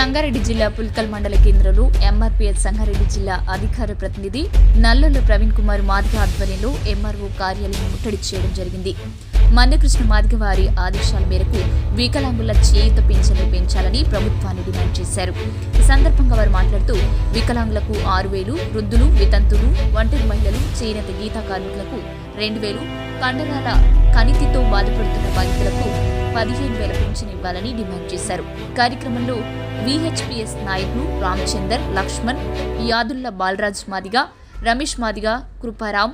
సంగారెడ్డి జిల్లా పుల్కల్ మండల కేంద్రంలో ఎంఆర్పీఎస్ సంగారెడ్డి జిల్లా అధికార ప్రతినిధి నల్లొల్ల ప్రవీణ్ కుమార్ మాదిగ ఆధ్వర్యంలో ఎంఆర్ఓ కార్యాలయం ముట్టడి చేయడం జరిగింది. మందకృష్ణ మాదిగ వారి ఆదేశాల మేరకు వికలాంగుల చేయుత పింఛన్లు పెంచాలని ప్రభుత్వాన్ని డిమాండ్ చేశారు. ఈ సందర్భంగా వారు మాట్లాడుతూ వికలాంగులకు ఆరు వేలు వృద్ధులు వితంతులు ఒంటరి మహిళలు చేనేత గీతా కార్మికులకు రెండు వేలు కండరాల కణితితో బాధపడుతున్న బాధితులకు పదిహేను వేల పింఛన్ ఇవ్వాలని డిమాండ్ చేశారు. కార్యక్రమంలో విహెచ్పిఎస్ నాయకులు రామచందర్ లక్ష్మణ్ యాదుల్ల బాలరాజ్ మాదిగ రమేష్ మాదిగ కృపారాం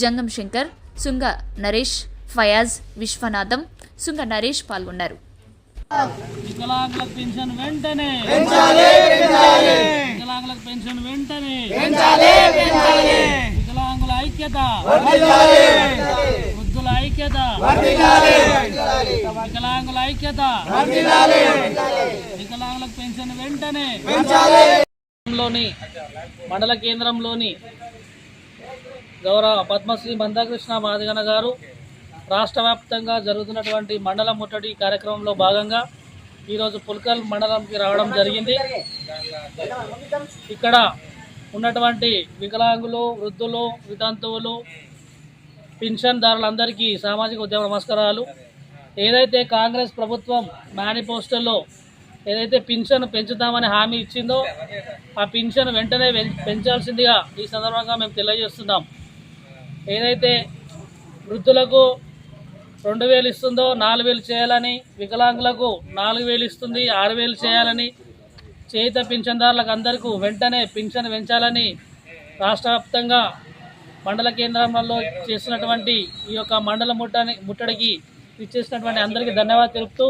జంగం శంకర్ సుంగ నరేష్ ఫయాజ్ విశ్వనాథం సుంగ నరేష్ పాల్గొన్నారు. వికలాంగులకు పెన్షన్ వెంటనే! వికలాంగులకు పెన్షన్ వెంటనే! వికలాంగుల ఐక్యత! వృద్ధుల ఐక్యత! వికలాంగుల ఐక్యత. వికలాంగులకు పెన్షన్ వెంటనే. లోని మండల కేంద్రంలోని గౌరవ పద్మశ్రీ మందాకృష్ణ మాదిగన గారు రాష్ట్ర వ్యాప్తంగా జరుగుతున్నటువంటి మండల ముట్టడి కార్యక్రమంలో భాగంగా ఈరోజు పుల్కల్ మండలంకి రావడం జరిగింది. ఇక్కడ ఉన్నటువంటి వికలాంగులు వృద్ధులు వితంతువులు పింఛన్దారులందరికీ సామాజిక ఉద్యమ నమస్కారాలు. ఏదైతే కాంగ్రెస్ ప్రభుత్వం మేనిఫెస్టోలో ఏదైతే పింఛన్ పెంచుతామని హామీ ఇచ్చిందో ఆ పింఛన్ వెంటనే పెంచాల్సిందిగా ఈ సందర్భంగా మేము తెలియజేస్తున్నాం. ఏదైతే వృద్ధులకు రెండు వేలు ఇస్తుందో నాలుగు వేలు చేయాలని వికలాంగులకు నాలుగు వేలు ఇస్తుంది ఆరు వేలు చేయాలని చేత పింఛన్దారులకు అందరికీ వెంటనే పింఛన్ పెంచాలని రాష్ట్ర మండల కేంద్రంలో చేసినటువంటి ఈ యొక్క మండల ముట్టని ముట్టడికి ఇచ్చేసినటువంటి అందరికీ ధన్యవాదాలు తెలుపుతూ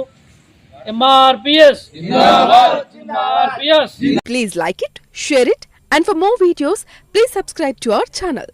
MRPS Please like it, share it, and for more videos, please subscribe to our channel.